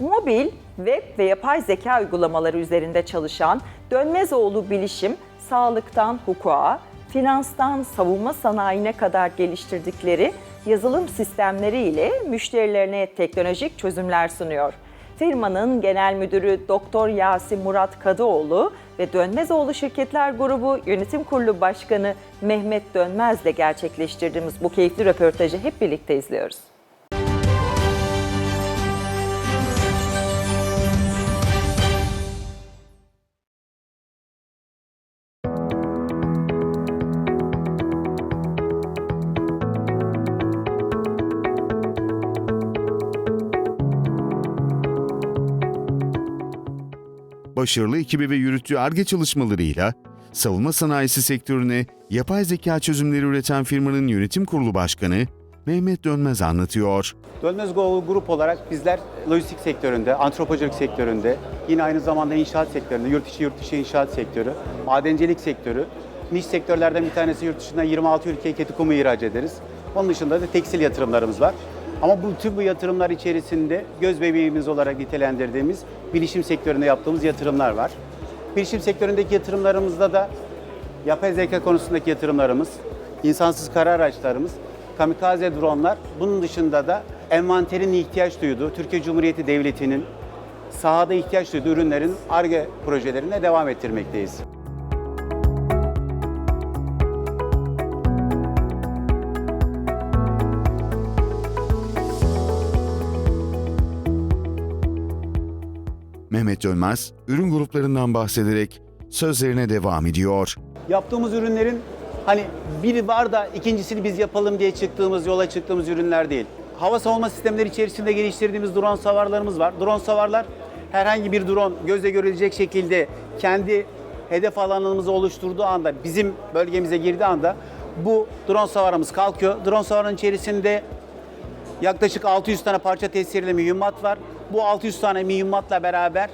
Mobil, web ve yapay zeka uygulamaları üzerinde çalışan Dönmezoğlu Bilişim, sağlıktan hukuka, finanstan savunma sanayine kadar geliştirdikleri yazılım sistemleri ile müşterilerine teknolojik çözümler sunuyor. Firmanın genel müdürü Doktor Yasin Murat Kadıoğlu ve Dönmezoğlu Şirketler Grubu Yönetim Kurulu Başkanı Mehmet Dönmez'le gerçekleştirdiğimiz bu keyifli röportajı hep birlikte izliyoruz. Başarılı ekibi ve yürüttüğü ARGE çalışmalarıyla savunma sanayisi sektörüne yapay zeka çözümleri üreten firmanın yönetim kurulu başkanı Mehmet Dönmez anlatıyor. Dönmez Go Grup olarak bizler lojistik sektöründe, antropolojik sektöründe, yine aynı zamanda inşaat sektöründe, yurt içi yurt dışı inşaat sektörü, madencilik sektörü, niş sektörlerden bir tanesi yurt dışından 26 ülkeye ketikumu ihraç ederiz. Onun dışında da tekstil yatırımlarımız var. Ama bu tüm bu yatırımlar içerisinde göz bebeğimiz olarak nitelendirdiğimiz bilişim sektöründe yaptığımız yatırımlar var. Bilişim sektöründeki yatırımlarımızda da yapay zeka konusundaki yatırımlarımız, insansız kara araçlarımız, kamikaze dronlar, bunun dışında da envanterin ihtiyaç duyduğu, Türkiye Cumhuriyeti Devleti'nin sahada ihtiyaç duyduğu ürünlerin ARGE projelerine devam ettirmekteyiz. Mehmet Dönmez, ürün gruplarından bahsederek sözlerine devam ediyor. Yaptığımız ürünlerin hani biri var da ikincisini biz yapalım diye çıktığımız, yola çıktığımız ürünler değil. Hava savunma sistemleri içerisinde geliştirdiğimiz drone savarlarımız var. Drone savarlar herhangi bir drone gözle görülecek şekilde kendi hedef alanımızı oluşturduğu anda, bizim bölgemize girdiği anda bu drone savarımız kalkıyor. Drone savarın içerisinde yaklaşık 600 tane parça tesiriyle mühimmat var. Bu 600 tane mühimmatla beraber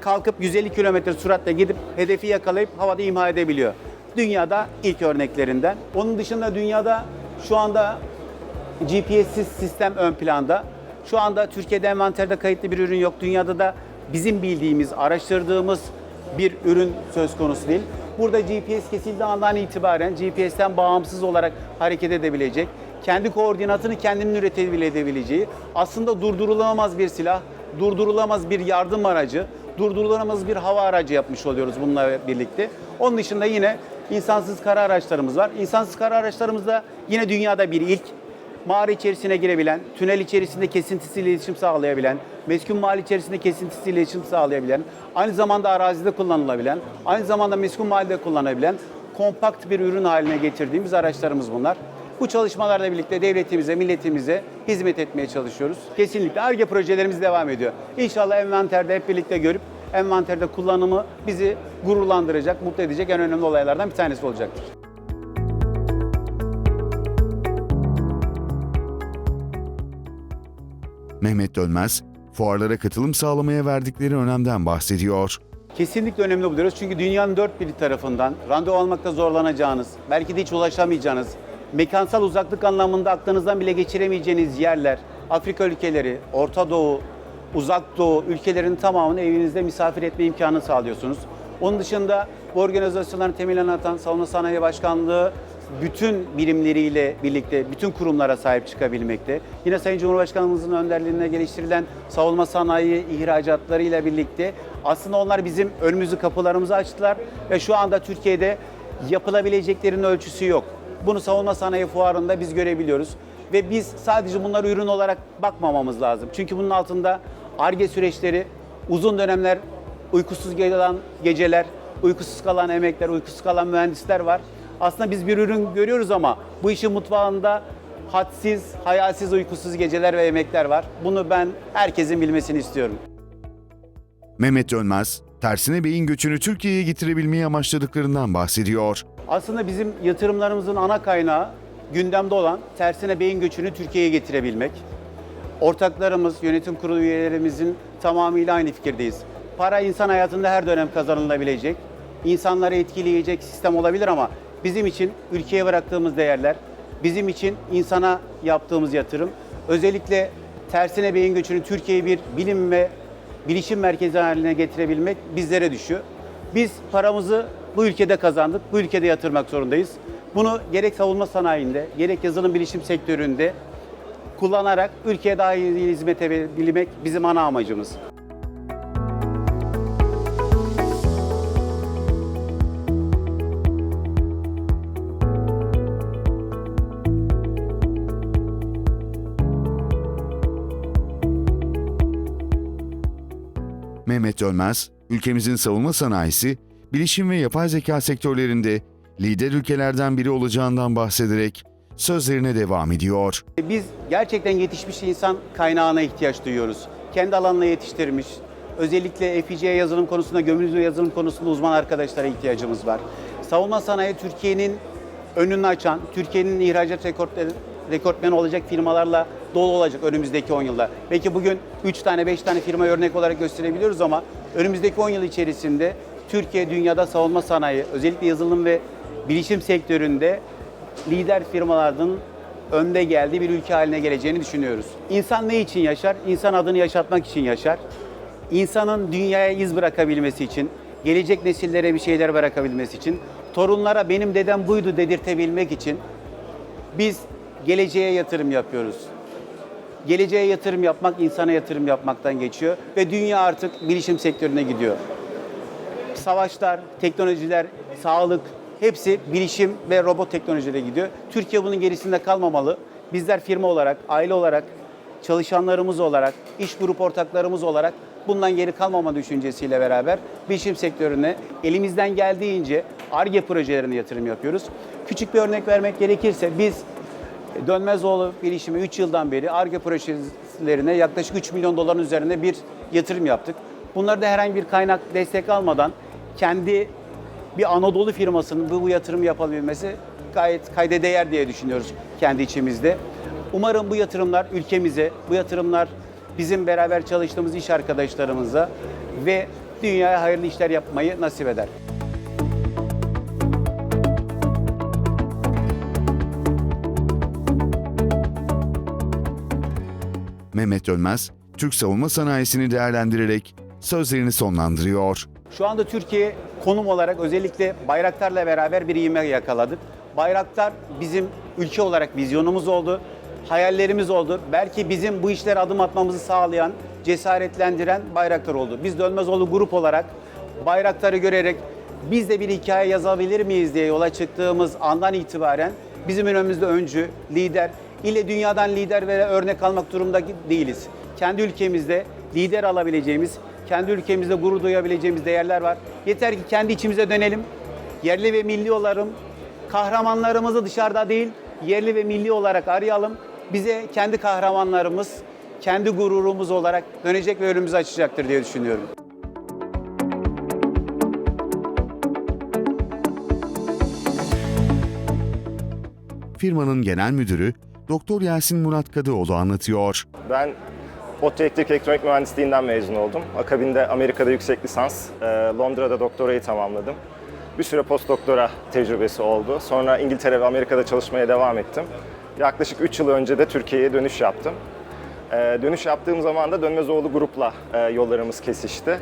kalkıp 150 kilometre süratle gidip hedefi yakalayıp havada imha edebiliyor. Dünyada ilk örneklerinden. Onun dışında dünyada şu anda GPS'siz sistem ön planda. Şu anda Türkiye'de envanterde kayıtlı bir ürün yok. Dünyada da bizim bildiğimiz, araştırdığımız bir ürün söz konusu değil. Burada GPS kesildiği andan itibaren GPS'ten bağımsız olarak hareket edebilecek, kendi koordinatını kendinin üretebileceği, aslında durdurulamaz bir silah, durdurulamaz bir yardım aracı, durdurulamaz bir hava aracı yapmış oluyoruz bununla birlikte. Onun dışında yine insansız kara araçlarımız var. İnsansız kara araçlarımızda yine dünyada bir ilk mağara içerisine girebilen, tünel içerisinde kesintisiz iletişim sağlayabilen, meskun mahalle içerisinde kesintisiz iletişim sağlayabilen, aynı zamanda arazide kullanılabilen, aynı zamanda meskun mahallede kullanabilen kompakt bir ürün haline getirdiğimiz araçlarımız bunlar. Bu çalışmalarla birlikte devletimize, milletimize hizmet etmeye çalışıyoruz. Kesinlikle ARGE projelerimiz devam ediyor. İnşallah envanterde hep birlikte görüp envanterde kullanımı bizi gururlandıracak, mutlu edecek en önemli olaylardan bir tanesi olacaktır. Mehmet Dönmez, fuarlara katılım sağlamaya verdikleri önemden bahsediyor. Kesinlikle önemli buluyoruz. Çünkü dünyanın dört bir tarafından randevu almakta zorlanacağınız, belki de hiç ulaşamayacağınız, mekansal uzaklık anlamında aklınızdan bile geçiremeyeceğiniz yerler, Afrika ülkeleri, Orta Doğu, Uzak Doğu ülkelerinin tamamını evinizde misafir etme imkanı sağlıyorsunuz. Onun dışında bu organizasyonların temelini atan Savunma Sanayi Başkanlığı bütün birimleriyle birlikte bütün kurumlara sahip çıkabilmekte. Yine Sayın Cumhurbaşkanımızın önderliğinde geliştirilen savunma sanayi ihracatlarıyla birlikte aslında onlar bizim önümüzü kapılarımızı açtılar ve şu anda Türkiye'de yapılabileceklerin ölçüsü yok. Bunu savunma sanayi fuarında biz görebiliyoruz ve biz sadece bunları ürün olarak bakmamamız lazım. Çünkü bunun altında ARGE süreçleri, uzun dönemler uykusuz kalan geceler, uykusuz kalan emekler, uykusuz kalan mühendisler var. Aslında biz bir ürün görüyoruz ama bu işin mutfağında hadsiz, hayalsiz, uykusuz geceler ve emekler var. Bunu ben herkesin bilmesini istiyorum. Mehmet Dönmez, tersine beyin göçünü Türkiye'ye getirebilmeyi amaçladıklarından bahsediyor. Aslında bizim yatırımlarımızın ana kaynağı gündemde olan tersine beyin göçünü Türkiye'ye getirebilmek. Ortaklarımız, yönetim kurulu üyelerimizin tamamıyla aynı fikirdeyiz. Para insan hayatında her dönem kazanılabilecek, insanları etkileyecek sistem olabilir ama bizim için ülkeye bıraktığımız değerler, bizim için insana yaptığımız yatırım, özellikle tersine beyin göçünü Türkiye'yi bir bilim ve bilişim merkezi haline getirebilmek bizlere düşüyor. Biz paramızı bu ülkede kazandık, bu ülkede yatırmak zorundayız. Bunu gerek savunma sanayinde, gerek yazılım bilişim sektöründe kullanarak ülkeye daha iyi hizmet edebilmek bizim ana amacımız. Mehmet Dönmez, ülkemizin savunma sanayisi, bilişim ve yapay zeka sektörlerinde lider ülkelerden biri olacağından bahsederek sözlerine devam ediyor. Biz gerçekten yetişmiş insan kaynağına ihtiyaç duyuyoruz. Kendi alanına yetiştirmiş, özellikle FPGA yazılım konusunda, gömülü yazılım konusunda uzman arkadaşlara ihtiyacımız var. Savunma sanayi Türkiye'nin önünü açan, Türkiye'nin ihracat rekortları, rekortmeni olacak firmalarla dolu olacak önümüzdeki 10 yılda. Belki bugün 3 tane 5 tane firma örnek olarak gösterebiliyoruz ama önümüzdeki 10 yıl içerisinde Türkiye dünyada savunma sanayi, özellikle yazılım ve bilişim sektöründe lider firmalardan önde geldiği bir ülke haline geleceğini düşünüyoruz. İnsan ne için yaşar? İnsan adını yaşatmak için yaşar. İnsanın dünyaya iz bırakabilmesi için, gelecek nesillere bir şeyler bırakabilmesi için, torunlara benim dedem buydu dedirtebilmek için biz geleceğe yatırım yapıyoruz. Geleceğe yatırım yapmak insana yatırım yapmaktan geçiyor ve dünya artık bilişim sektörüne gidiyor savaşlar, teknolojiler, sağlık hepsi bilişim ve robot teknolojide gidiyor. Türkiye bunun gerisinde kalmamalı. Bizler firma olarak, aile olarak, çalışanlarımız olarak, iş grup ortaklarımız olarak bundan geri kalmama düşüncesiyle beraber bilişim sektörüne elimizden geldiğince ARGE projelerine yatırım yapıyoruz. Küçük bir örnek vermek gerekirse biz Dönmezoğlu bilişimi 3 yıldan beri ARGE projelerine yaklaşık 3 milyon doların üzerinde bir yatırım yaptık. Bunlarda herhangi bir kaynak destek almadan kendi bir Anadolu firmasının bu, bu yatırımı yapabilmesi gayet kayda değer diye düşünüyoruz kendi içimizde. Umarım bu yatırımlar ülkemize, bu yatırımlar bizim beraber çalıştığımız iş arkadaşlarımıza ve dünyaya hayırlı işler yapmayı nasip eder. Mehmet Dönmez, Türk savunma sanayisini değerlendirerek sözlerini sonlandırıyor. Şu anda Türkiye konum olarak özellikle Bayraktar'la beraber bir ivme yakaladık. Bayraktar bizim ülke olarak vizyonumuz oldu, hayallerimiz oldu. Belki bizim bu işlere adım atmamızı sağlayan, cesaretlendiren Bayraktar oldu. Biz Dönmezoğlu grup olarak Bayraktar'ı görerek biz de bir hikaye yazabilir miyiz diye yola çıktığımız andan itibaren bizim önümüzde öncü, lider, ile dünyadan lider ve örnek almak durumunda değiliz. Kendi ülkemizde lider alabileceğimiz, kendi ülkemizde gurur duyabileceğimiz değerler var. Yeter ki kendi içimize dönelim. Yerli ve milli olalım. Kahramanlarımızı dışarıda değil, yerli ve milli olarak arayalım. Bize kendi kahramanlarımız, kendi gururumuz olarak dönecek ve önümüzü açacaktır diye düşünüyorum. Firmanın genel müdürü Doktor Yasin Murat Kadıoğlu anlatıyor. Ben ODTÜ Elektrik Elektronik Mühendisliğinden mezun oldum. Akabinde Amerika'da yüksek lisans, e, Londra'da doktorayı tamamladım. Bir süre postdoktora tecrübesi oldu. Sonra İngiltere ve Amerika'da çalışmaya devam ettim. Yaklaşık 3 yıl önce de Türkiye'ye dönüş yaptım. E, Dönüş yaptığım zaman da Dönmezoğlu Grup'la e, yollarımız kesişti.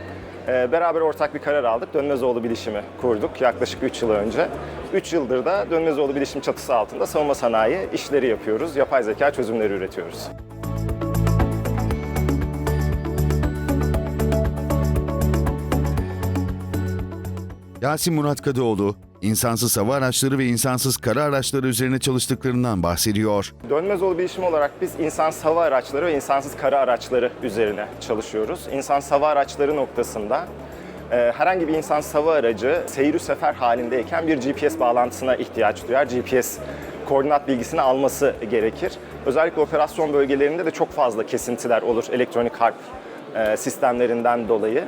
Beraber ortak bir karar aldık. Dönmezoğlu Bilişimi kurduk yaklaşık 3 yıl önce. 3 yıldır da Dönmezoğlu Bilişim çatısı altında savunma sanayi işleri yapıyoruz. Yapay zeka çözümleri üretiyoruz. Yasin Murat Kadıoğlu, insansız hava araçları ve insansız kara araçları üzerine çalıştıklarından bahsediyor. Dönmezoğlu bilişim olarak biz insansız hava araçları ve insansız kara araçları üzerine çalışıyoruz. İnsansız hava araçları noktasında e, herhangi bir insansız hava aracı seyir sefer halindeyken bir GPS bağlantısına ihtiyaç duyar. GPS koordinat bilgisini alması gerekir. Özellikle operasyon bölgelerinde de çok fazla kesintiler olur elektronik harp e, sistemlerinden dolayı.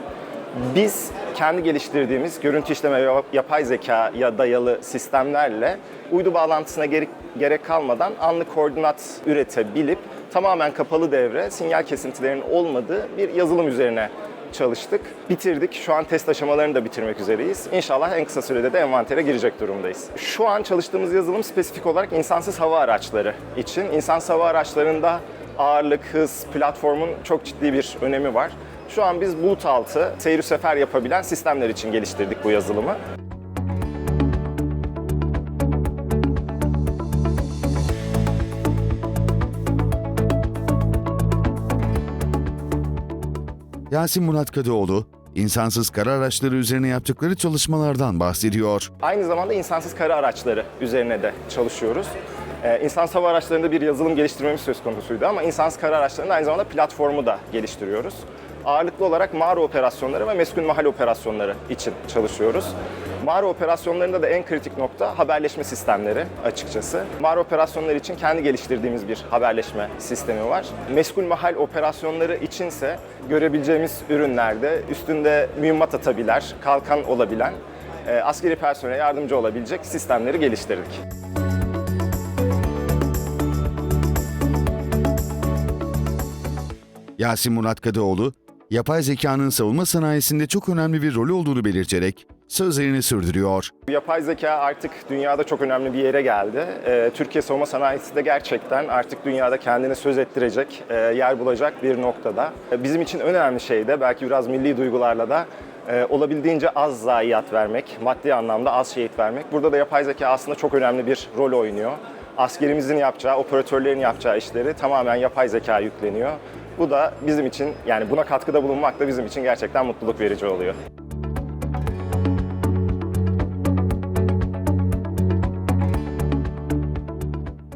Biz kendi geliştirdiğimiz görüntü işleme ve yapay zekaya dayalı sistemlerle uydu bağlantısına gerek, gerek kalmadan anlık koordinat üretebilip tamamen kapalı devre sinyal kesintilerinin olmadığı bir yazılım üzerine çalıştık. Bitirdik. Şu an test aşamalarını da bitirmek üzereyiz. İnşallah en kısa sürede de envantere girecek durumdayız. Şu an çalıştığımız yazılım spesifik olarak insansız hava araçları için. İnsansız hava araçlarında ağırlık, hız, platformun çok ciddi bir önemi var. Şu an biz bulut altı seyir sefer yapabilen sistemler için geliştirdik bu yazılımı. Yasin Murat Kadıoğlu, insansız kara araçları üzerine yaptıkları çalışmalardan bahsediyor. Aynı zamanda insansız kara araçları üzerine de çalışıyoruz. Ee, insansız hava araçlarında bir yazılım geliştirmemiz söz konusuydu ama insansız kara araçlarında aynı zamanda platformu da geliştiriyoruz. Ağırlıklı olarak mağara operasyonları ve meskun mahal operasyonları için çalışıyoruz. Mağara operasyonlarında da en kritik nokta haberleşme sistemleri açıkçası. Mağara operasyonları için kendi geliştirdiğimiz bir haberleşme sistemi var. Meskul mahal operasyonları içinse görebileceğimiz ürünlerde üstünde mühimmat atabilen, kalkan olabilen, e, askeri personele yardımcı olabilecek sistemleri geliştirdik. Yasin Murat Kadıoğlu, yapay zekanın savunma sanayisinde çok önemli bir rolü olduğunu belirterek sözlerini sürdürüyor. Yapay zeka artık dünyada çok önemli bir yere geldi. Ee, Türkiye savunma sanayisi de gerçekten artık dünyada kendini söz ettirecek, e, yer bulacak bir noktada. E, Bizim için önemli şey de belki biraz milli duygularla da e, olabildiğince az zayiat vermek, maddi anlamda az şehit vermek. Burada da yapay zeka aslında çok önemli bir rol oynuyor. Askerimizin yapacağı, operatörlerin yapacağı işleri tamamen yapay zeka yükleniyor. Bu da bizim için yani buna katkıda bulunmak da bizim için gerçekten mutluluk verici oluyor.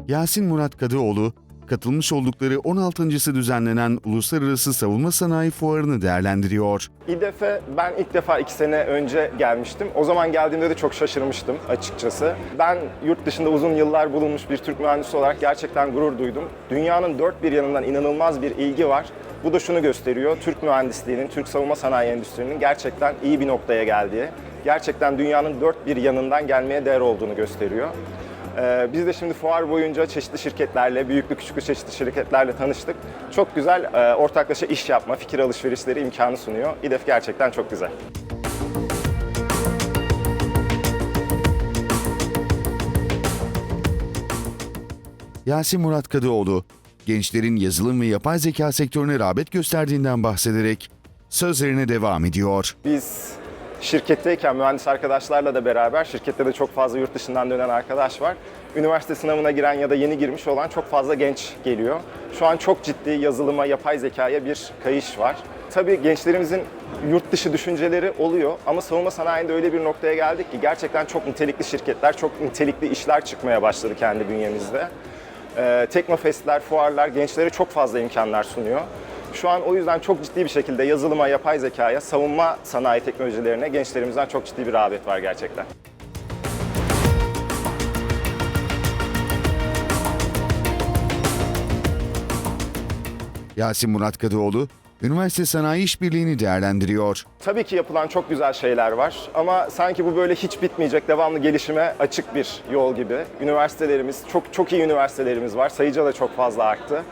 Yasin Murat Kadıoğlu, katılmış oldukları 16.sı düzenlenen Uluslararası Savunma Sanayi Fuarı'nı değerlendiriyor. İDEF'e ben ilk defa iki sene önce gelmiştim. O zaman geldiğimde de çok şaşırmıştım açıkçası. Ben yurt dışında uzun yıllar bulunmuş bir Türk mühendisi olarak gerçekten gurur duydum. Dünyanın dört bir yanından inanılmaz bir ilgi var. Bu da şunu gösteriyor. Türk mühendisliğinin, Türk savunma sanayi endüstrisinin gerçekten iyi bir noktaya geldiği, gerçekten dünyanın dört bir yanından gelmeye değer olduğunu gösteriyor. Ee, biz de şimdi fuar boyunca çeşitli şirketlerle, büyüklü küçüklü çeşitli şirketlerle tanıştık. Çok güzel e, ortaklaşa iş yapma, fikir alışverişleri imkanı sunuyor. İDEF gerçekten çok güzel. Yasin Murat Kadıoğlu, gençlerin yazılım ve yapay zeka sektörüne rağbet gösterdiğinden bahsederek sözlerine devam ediyor. Biz şirketteyken mühendis arkadaşlarla da beraber, şirkette de çok fazla yurt dışından dönen arkadaş var. Üniversite sınavına giren ya da yeni girmiş olan çok fazla genç geliyor. Şu an çok ciddi yazılıma, yapay zekaya bir kayış var. Tabii gençlerimizin yurt dışı düşünceleri oluyor ama savunma sanayinde öyle bir noktaya geldik ki gerçekten çok nitelikli şirketler, çok nitelikli işler çıkmaya başladı kendi bünyemizde. Ee, teknofestler, fuarlar gençlere çok fazla imkanlar sunuyor. Şu an o yüzden çok ciddi bir şekilde yazılıma, yapay zekaya, savunma sanayi teknolojilerine gençlerimizden çok ciddi bir rağbet var gerçekten. Yasin Murat Kadıoğlu, üniversite sanayi işbirliğini değerlendiriyor. Tabii ki yapılan çok güzel şeyler var ama sanki bu böyle hiç bitmeyecek, devamlı gelişime açık bir yol gibi. Üniversitelerimiz, çok çok iyi üniversitelerimiz var. Sayıca da çok fazla arttı.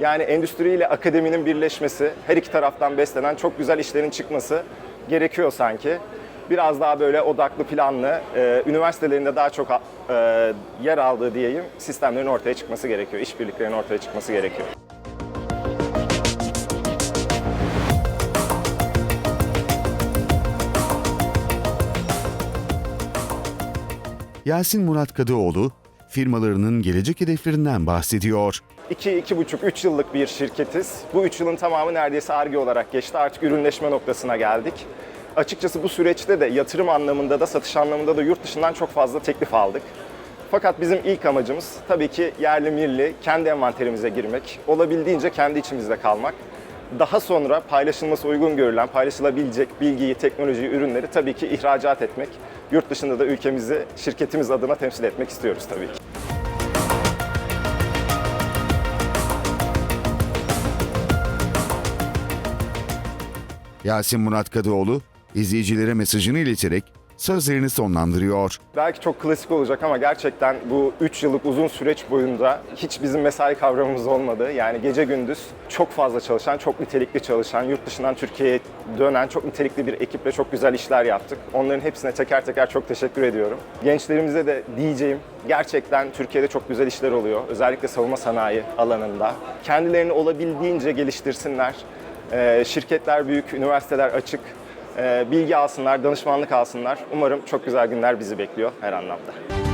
Yani endüstriyle akademinin birleşmesi, her iki taraftan beslenen çok güzel işlerin çıkması gerekiyor sanki. Biraz daha böyle odaklı, planlı, e, üniversitelerinde daha çok e, yer aldığı diyeyim, sistemlerin ortaya çıkması gerekiyor, işbirliklerinin ortaya çıkması gerekiyor. Yasin Murat Kadıoğlu, firmalarının gelecek hedeflerinden bahsediyor. 2-2,5-3 yıllık bir şirketiz. Bu 3 yılın tamamı neredeyse ARGE olarak geçti. Artık ürünleşme noktasına geldik. Açıkçası bu süreçte de yatırım anlamında da satış anlamında da yurt dışından çok fazla teklif aldık. Fakat bizim ilk amacımız tabii ki yerli milli kendi envanterimize girmek, olabildiğince kendi içimizde kalmak. Daha sonra paylaşılması uygun görülen, paylaşılabilecek bilgiyi, teknolojiyi, ürünleri tabii ki ihracat etmek. Yurt dışında da ülkemizi şirketimiz adına temsil etmek istiyoruz tabii ki. Yasin Murat Kadıoğlu, izleyicilere mesajını ileterek sözlerini sonlandırıyor. Belki çok klasik olacak ama gerçekten bu 3 yıllık uzun süreç boyunca hiç bizim mesai kavramımız olmadı. Yani gece gündüz çok fazla çalışan, çok nitelikli çalışan, yurt dışından Türkiye'ye dönen çok nitelikli bir ekiple çok güzel işler yaptık. Onların hepsine teker teker çok teşekkür ediyorum. Gençlerimize de diyeceğim gerçekten Türkiye'de çok güzel işler oluyor. Özellikle savunma sanayi alanında. Kendilerini olabildiğince geliştirsinler. Ee, şirketler büyük, üniversiteler açık. Ee, bilgi alsınlar, danışmanlık alsınlar. Umarım çok güzel günler bizi bekliyor her anlamda.